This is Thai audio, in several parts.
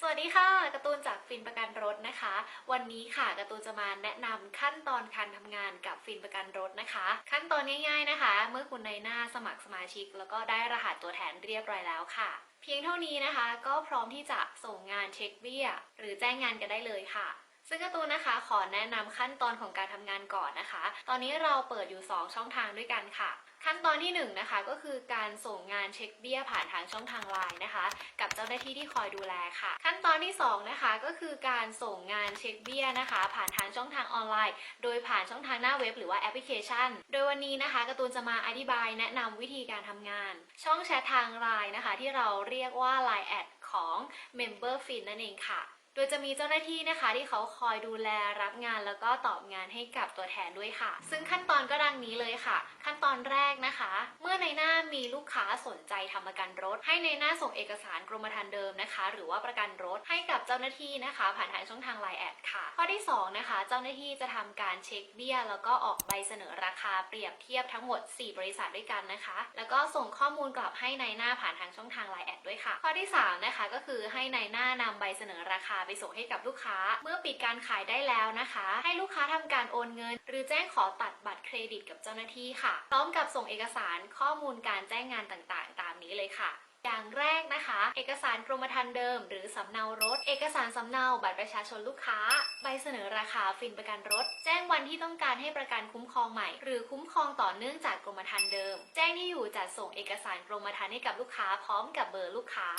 สวัสดีค่ะการ์ตูนจากฟินประกันรถนะคะ วันนี้ค่ะการ์ตูนจะมาแนะนำขั้นตอนการทำงานกับฟินประกันรถนะคะ ขั้นตอนง่าย ๆนะคะ เมื่อคุณในหน้าสมัครสมาชิก แล้วก็ได้รหัสตัวแทนเรียบร้อยแล้วค่ะ เพียงเท่านี้นะคะ ก็พร้อมที่จะส่งงานเช็คเบี้ย หรือแจ้งงานกันได้เลยค่ะ ซึ่งการ์ตูนนะคะขอแนะนำขั้นตอนของการทำงานก่อนนะคะ ตอนนี้เราเปิดอยู่ 2 ช่องทางด้วยกันค่ะ ขั้นตอนที่1นงนะคะก็คือการส่งงานเช็คเบี้ยผ่านทางช่องทางไลน์นะคะ กับเจ้าหน้าที่ที่คอยดูแลค่ะ ขั้นตอนที่2นะคะก็คือการส่งงานเช็คเบี้ยนะคะ ผ่านทางช่องทางออนไลน์ โดยผ่านช่องทางหน้าเว็บหรือว่าแอปพลิเคชัน โดยวันนี้นะคะการ์ตูนจะมาอธิบายแนะนำวิธีการทำงาน ช่องแชททางไลน์นะคะ ที่เราเรียกว่า Line แอดของ Member Fin นั่นเองค่ะ โดยจะมีเจ้าหน้าที่นะคะที่เขาคอยดูแลรับงานแล้วก็ตอบงานให้กับตัวแทนด้วยค่ะ ซึ่งขั้นตอนก็ดังนี้เลยค่ะ ขั้นตอนแรกนะคะเม อในหน้ามีลูกค้าสนใจทำประกันรถ ให้ในหน้าส่งเอกสารกรมธรรม์เดิมนะคะ หรือว่าประกันรถให้กับเจ้าหน้าที่นะคะ ผ่านทางช่องทาง Line แอดค่ะ ข้อที่สองนะคะ เจ้าหน้าที่จะทำการเช็คเบี้ย แล้วก็ออกใบเสนอราคาเปรียบเทียบทั้งหมด 4 บริษัทด้วยกันนะคะ แล้วก็ส่งข้อมูลกลับให้ในหน้าผ่านทางช่องทาง Line แอดด้วยค่ะ ข้อที่สามนะคะก็คือให้ในหน้านำใบเสนอราคาไปส่งให้กับลูกค้า เมื่อปิดการขายได้แล้วนะคะ ให้ลูกค้าทำการโอนเงิน หรือแจ้งขอตัดบัตรเครดิตกับเจ้าหน้าที่ค่ะ พร้อมกับส่งเอกสารข้อข้อมูลการแจ้งงานต่างๆ ตามนี้เลยค่ะอย่างแรกนะคะ เอกสารกรมธรรม์เดิม หรือสำเนารถ เอกสารสำเนาบัตรประชาชนลูกค้า ใบเสนอราคาฟินประกันรถ แจ้งวันที่ต้องการให้ประกันคุ้มครองใหม่ หรือคุ้มครองต่อเนื่องจากกรมธรรม์เดิม แจ้งที่อยู่จัดส่งเอกสารกรมธรรม์ให้กับลูกค้าพร้อมกับเบอร์ลูกค้า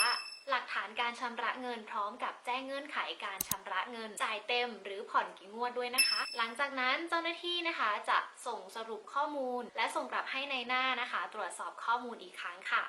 หลักฐานการชำระเงินพร้อมกับแจ้งเงื่อนไขการชำระเงิน จ่ายเต็มหรือผ่อนกี่งวดด้วยนะคะ หลังจากนั้นเจ้าหน้าที่นะคะจะส่งสรุปข้อมูล และส่งกลับให้ในหน้านะคะ ตรวจสอบข้อมูลอีกครั้งค่ะ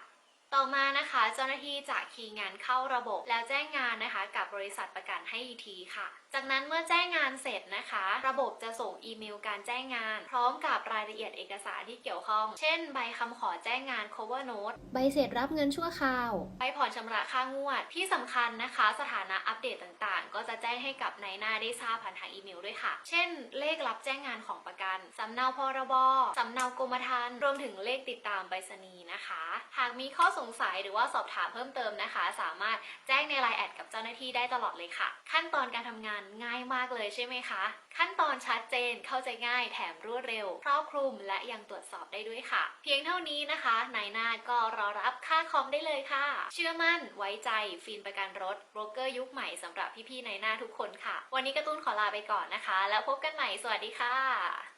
ต่อมานะคะเจ้าหน้าที่จะคีย์งานเข้าระบบ แล้วแจ้งงานนะคะ กับบริษัทประกันให้อีกทีค่ะ จากนั้นเมื่อแจ้งงานเสร็จนะคะ ระบบจะส่งอีเมลการแจ้งงาน พร้อมกับรายละเอียดเอกสารที่เกี่ยวข้อง เช่น ใบคำขอแจ้งงาน cover note ใบเสร็จรับเงินชั่วคราว ใบผ่อนชำระค่างวดที่สำคัญนะคะ สถานะอัปเดตต่างๆ ก็จะแจ้งให้กับนายหน้าได้ทราบผ่านทางอีเมลด้วยค่ะ เช่น เลขรับแจ้งงานของประกัน สำเนาพรบ สำเนากรมธรรม์รวมถึงเลขติดตามไปรษณีย์นะคะ หากมีข้อสงสัยหรือว่าสอบถามเพิ่มเติมนะคะ สามารถแจ้งในไลน์แอดกับเจ้าหน้าที่ได้ตลอดเลยค่ะ ขั้นตอนการทำงานง่ายมากเลยใช่ไหมคะ ขั้นตอนชัดเจนเข้าใจง่ายแถมรวดเร็ว ครอบคลุมและยังตรวจสอบได้ด้วยค่ะ เพียงเท่านี้นะคะนายหน้าก็รอรับค่าคอมได้เลยค่ะ เชื่อมั่นไว้ใจฟินประกันรถโบรกเกอร์ยุคใหม่สำหรับพี่ๆนายหน้าทุกคนค่ะ วันนี้กระตุ้นขอลาไปก่อนนะคะ แล้วพบกันใหม่สวัสดีค่ะ